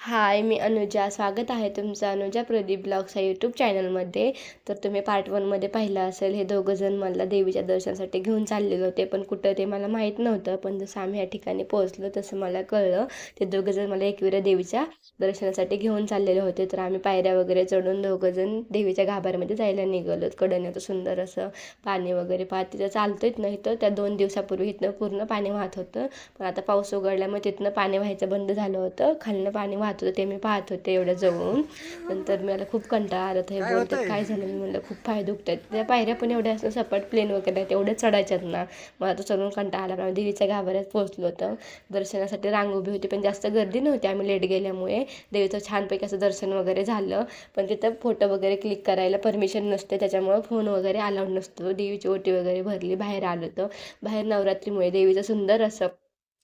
हाय मी अनुजा. स्वागत आहे तुमचं अनुजा प्रदीप ब्लॉग्स या यूट्यूब चॅनलमध्ये. तर तुम्ही पार्ट वनमध्ये पाहिलं असेल हे दोघंजण मला देवीच्या दर्शनासाठी घेऊन चाललेले होते पण कुठं ते मला माहीत नव्हतं. पण जसं आम्ही या ठिकाणी पोहोचलो तसं मला कळलं ते दोघंजण मला एकविरा देवीच्या दर्शनासाठी घेऊन चाललेले होते. तर आम्ही पायऱ्या वगैरे चढून दोघंजण देवीच्या गाभाऱ्यामध्ये जायला निघालो. कडण्याचं सुंदर असं पाणी वगैरे पाहत तिथं चालतोच नाही तर त्या दोन दिवसापूर्वी इथनं पूर्ण पाणी वाहत होतं. पण आता पाऊस उघडल्यामुळे तिथनं पाणी व्हायचं बंद झालं होतं. खालनं पाणी वाहत होतं ते मी पाहत होते एवढ्या जवळून. नंतर मला खूप कंटाळा आला तर हे बोलतात काय झालं? मी म्हणलं खूप पाय दुखतात. त्या पायऱ्या पण एवढ्या असं सपाट प्लेन वगैरे आहेत एवढ्या चढायच्यात ना. मला तो चढून कंटाळा आला. आम्ही देवीच्या गाभाऱ्यात पोहोचलो होतं. दर्शनासाठी रांग उभी होती पण जास्त गर्दी नव्हती. आम्ही लेट गेल्यामुळे देवीचं छानपैकी असं दर्शन वगैरे झालं. पण तिथं फोटो वगैरे क्लिक करायला परमिशन नसते त्याच्यामुळं फोन वगैरे अलाउड नसतो. देवीची ओटी वगैरे भरली बाहेर आलो होतं. बाहेर नवरात्रीमुळे देवीचं सुंदर असं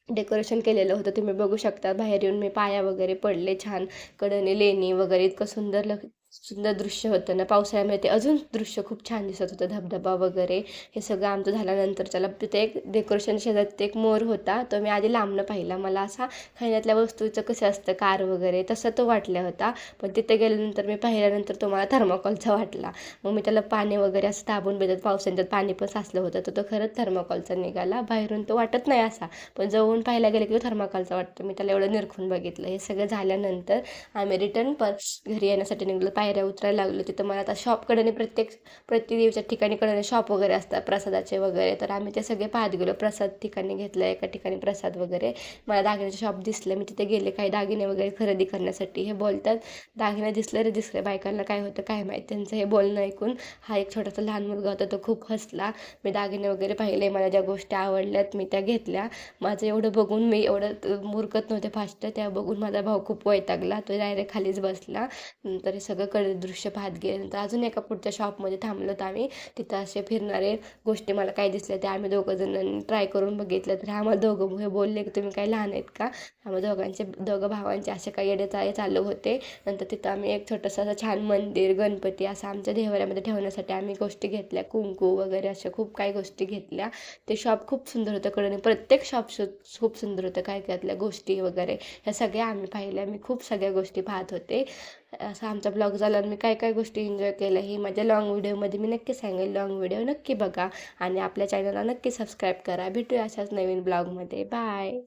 डेकोरेशन केलेलं होतं. तुम्ही बघू शकता बाहेर येऊन मी पाया वगैरे पडले छान. कडने लेणी वगैरे इतकं सुंदर लग सुंदर दृश्य होतं ना. पावसाळ्यामध्ये ते अजून दृश्य खूप छान दिसत होतं. धबधबा वगैरे हे सगळं आमचं झाल्यानंतर त्याला तिथे एक डेकोरेशन शेजारी एक मोर होता. तो मी आधी लांबनं पाहिला. मला असा खाण्यातल्या वस्तूचं कसं असतं कार वगैरे तसं तो वाटला होता. पण तिथे गेल्यानंतर मी पाहिल्यानंतर तो मला थर्माकॉलचा वाटला. मग मी त्याला पाणी वगैरे असं दाबून भेटत पावसांच्यात पाणी पण साचलं होतं. तर तो खरंच थर्माकॉलचा निघाला. बाहेरून तो वाटत नाही असा. पण जवळून पाहायला गेलं की तो थर्माकॉलचा वाटतो. मी त्याला एवढं निरखून बघितलं. हे सगळं झाल्यानंतर आम्ही रिटर्न पर घरी येण्यासाठी निघलो. पायऱ्या उतरायला लागलो तिथं मला आता शॉपकडे प्रत्येक प्रत्येक देवीच्या ठिकाणी कडे शॉप वगैरे असतात प्रसादाचे वगैरे. तर आम्ही ते सगळे पाहत गेलो प्रसाद ठिकाणी घेतलं एका ठिकाणी प्रसाद वगैरे. मला दागिन्याचे शॉप दिसलं मी तिथे गेले काही दागिने वगैरे खरेदी करण्यासाठी. हे बोलतात दागिने दिसले रे दिसले बायकांना काय होतं काय माहीत? त्यांचं हे बोलणं ऐकून हा एक छोटासा लहान मुलगा होता तो खूप हसला. मी दागिने वगैरे पाहिले मला ज्या गोष्टी आवडल्यात मी त्या घेतल्या. माझं एवढं बघून मी एवढं मुरकत नव्हते फास्ट. त्या बघून माझा भाऊ खूप वैतागला तो डायरेक्ट खालीच बसला. नंतर हे सगळं कडे दृश्य पाहत गेले नंतर अजून एका पुढच्या शॉपमध्ये थांबलो तर आम्ही. तिथं असे फिरणारे गोष्टी मला काय दिसल्या ते आम्ही दोघं जणांनी ट्राय करून बघितलं तर आम्हाला दोघं हे बोलले की तुम्ही काय लहान आहेत का? आम्हाला दोघांचे दोघं भावांचे असे काही येडे चाळे चालू होते. नंतर तिथं आम्ही एक छोटंसं असं छान मंदिर गणपती असं आमच्या देवऱ्यामध्ये ठेवण्यासाठी आम्ही गोष्टी घेतल्या. कुंकू वगैरे अशा खूप काही गोष्टी घेतल्या. ते शॉप खूप सुंदर होतं कडे प्रत्येक शॉप खूप सुंदर होतं. काय त्यातल्या गोष्टी वगैरे ह्या सगळ्या आम्ही पाहिल्या. मी खूप सगळ्या गोष्टी पाहत होते. असा आमचा ब्लॉग झाला आणि मी काय काय गोष्टी एन्जॉय केल्या ही माझ्या लाँग व्हिडिओमध्ये मी नक्की सांगेल. लाँग व्हिडिओ नक्की बघा आणि आपल्या चॅनलला नक्की सबस्क्राईब करा. भेटूया अशाच नवीन ब्लॉगमध्ये बाय